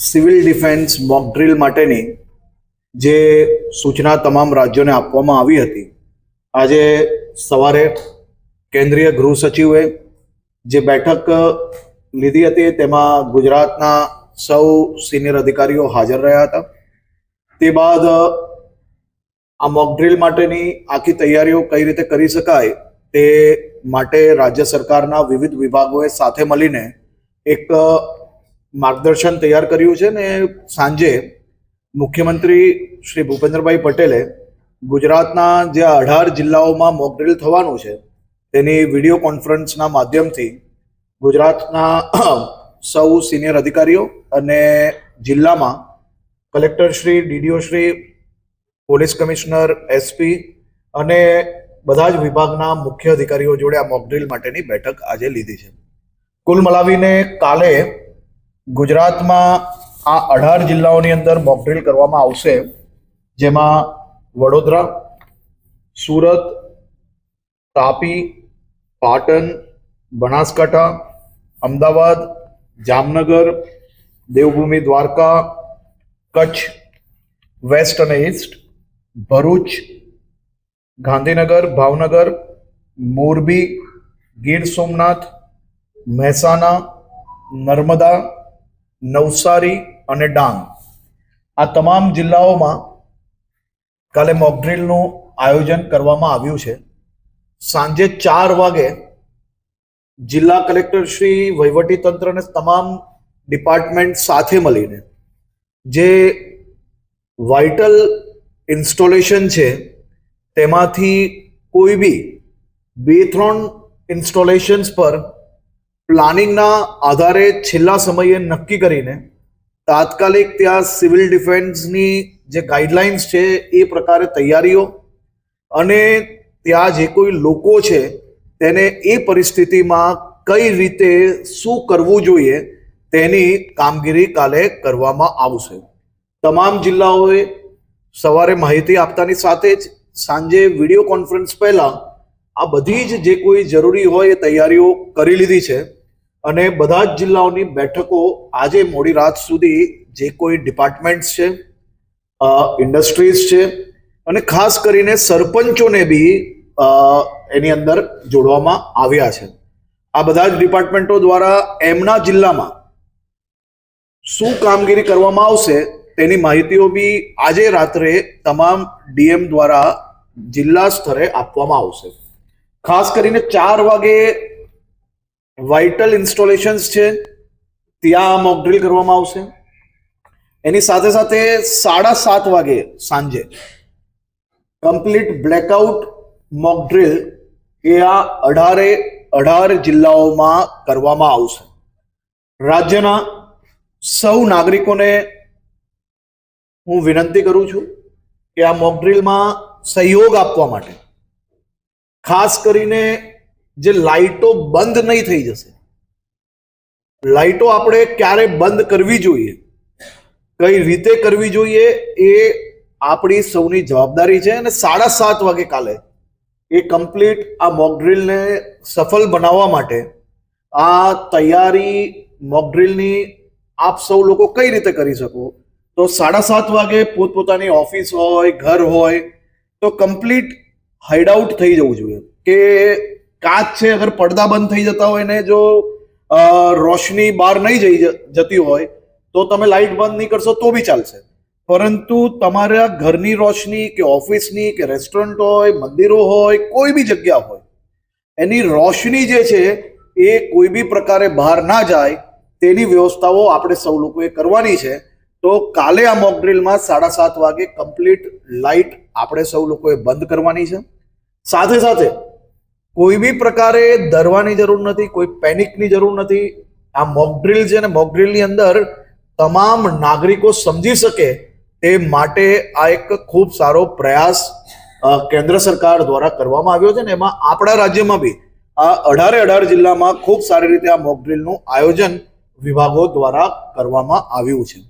Civil defence mock drill માટેની જે સૂચના તમામ રાજ્યોને આપવામાં આવી હતી. આજે સવારે કેન્દ્રીય ગૃહ સચિવે જે બેઠક લીધી હતી તેમાં ગુજરાતના સૌ સિનિયર અધિકારીઓ હાજર રહ્યા હતા. તે બાદ આ મોક ડ્રિલ માટેની આખી તૈયારીઓ કઈ રીતે કરી શકાય તે માટે રાજ્ય સરકારના વિવિધ વિભાગોએ સાથે મળીને એક માર્ગદર્શન તૈયાર કર્યું છે ને સાંજે મુખ્યમંત્રી શ્રી ભૂપેન્દ્રભાઈ પટેલે ગુજરાતના જે અઢાર જિલ્લાઓમાં મોકડ્રીલ થવાનું છે, તેની વીડિયો કોન્ફરન્સના માધ્યમથી ગુજરાતના સૌ સિનિયર અધિકારીઓ અને જિલ્લામાં collector Shri, DDO Shri, police commissioner SP અને બધા જ વિભાગના મુખ્ય અધિકારીઓ જોડે આ મોકડ્રીલ માટેની બેઠક આજે લીધી છે. કુલ મલાવીને કાલે ગુજરાતમાં આ અઢાર જિલ્લાઓની અંદર મોકડ્રીલ કરવામાં આવશે, જેમાં વડોદરા, સુરત, તાપી, પાટણ, બનાસકાંઠા, અમદાવાદ, જામનગર, દેવભૂમિ, દ્વારકા, કચ્છ, વેસ્ટ અને ઈસ્ટ, ભરૂચ, ગાંધીનગર, ભાવનગર, મોરબી, ગીર સોમનાથ, મહેસાણા, નર્મદા નવસારી અને ડાંગ. આ તમામ જિલ્લાઓમાં કાલે મોકડ્રીલનું આયોજન કરવામાં આવ્યું છે. સાંજે ચાર વાગે જિલ્લા કલેક્ટર શ્રી વહીવટી તંત્ર અને તમામ ડિપાર્ટમેન્ટ સાથે મળીને જે વાઇટલ ઇન્સ્ટોલેશન છે, તેમાંથી કોઈ બી બે ત્રણ ઇન્સ્ટોલેશન્સ પર પ્લાનિંગના આધારે છેલ્લા સમયે નક્કી કરીને તાત્કાલિક ત્યાં સિવિલ ડિફેન્સની જે ગાઈડલાઇન્સ છે એ પ્રકારે તૈયારીઓ અને ત્યાં જે કોઈ લોકો છે તેને એ પરિસ્થિતિમાં કઈ રીતે શું કરવું જોઈએ તેની કામગીરી કાલે કરવામાં આવશે. તમામ જિલ્લાઓએ સવારે માહિતી આપતાની સાથે જ સાંજે વીડિયો કોન્ફરન્સ પહેલાં આ બધી જ જે કોઈ જરૂરી હોય એ તૈયારીઓ કરી લીધી છે. અને બધા જ જિલ્લાઓની બેઠકો આજે મોડી રાત સુધી જે કોઈ ડિપાર્ટમેન્ટ્સ છે ઇન્ડસ્ટ્રીઝ છે અને ખાસ કરીને સરપંચોને બી એની અંદર જોડવામાં આવ્યા છે. આ બધા જ ડિપાર્ટમેન્ટો દ્વારા એમના જિલ્લામાં શું કામગીરી કરવામાં આવશે તેની માહિતીઓ બી આજે રાત્રે તમામ ડીએમ દ્વારા જિલ્લા સ્તરે આપવામાં આવશે. ખાસ કરીને ચાર વાગે વાઇટલ ઇન્સ્ટોલેશન્સ છે, ત્યાં મોક ડ્રિલ કરવામાં આવશે. એની સાથે સાથે સાડા સાત વાગે સાંજે કમ્પ્લીટ બ્લેકઆઉટ મોક ડ્રિલ એ આ અઢારે અઢાર જિલ્લાઓમાં કરવામાં આવશે. રાજ્યના સૌ નાગરિકોને હું વિનંતી કરું છું કે આ મોક ડ્રિલમાં સહયોગ આપવા માટે, ખાસ કરીને જે લાઇટો બંધ નહીં થઈ જશે. લાઇટો આપણે ક્યારે બંધ કરવી જોઈએ? કઈ રીતે કરવી જોઈએ એ આપણી સૌની જવાબદારી છે અને સાડા સાત વાગે કાલે એ કમ્પ્લીટ આ મોકડ્રિલને સફળ બનાવવા માટે આ તૈયારી મોકડ્રિલની આપ સૌ લોકો કઈ રીતે કરી શકો? તો સાડા સાત વાગે પોતપોતાની ઓફિસ હોય, ઘર હોય, તો કમ્પ્લીટ હાઈડ આઉટ થઈ જવું જોઈએ કે કાચ છે, અગર પડદા બંધ થઈ જતા હોય ને જો રોશની બહાર નહીં જઈ જતી હોય, તો તમે લાઇટ બંધ નહીં કરશો, તો બી ચાલશે. પરંતુ તમારા ઘરની રોશની કે ઓફિસની કે રેસ્ટોરન્ટ હોય, મંદિરો હોય, કોઈ બી જગ્યા હોય, એની રોશની જે છે, એ કોઈ બી પ્રકારે બહાર ના જાય, તેની વ્યવસ્થાઓ આપણે સૌ લોકોએ કરવાની છે. તો કાલે આ મોકડ્રીલમાં સાડા સાત વાગે કમ્પ્લીટ લાઇટ આપણે સૌ લોકોએ બંધ કરવાની છે. સાથે સાથે કોઈ બી પ્રકારે ડરવાની જરૂર નથી, કોઈ પેનિકની જરૂર નથી. આ મોકડ્રિલ છે ને મોકડ્રિલની અંદર તમામ નાગરિકો સમજી શકે તે માટે આ એક ખૂબ સારો પ્રયાસ કેન્દ્ર સરકાર દ્વારા કરવામાં આવ્યો છે ને, એમાં આપણા રાજ્યમાં બી આ અઢારે અઢાર જિલ્લામાં ખૂબ સારી રીતે આ મોકડ્રિલનું આયોજન વિભાગો દ્વારા કરવામાં આવ્યું છે.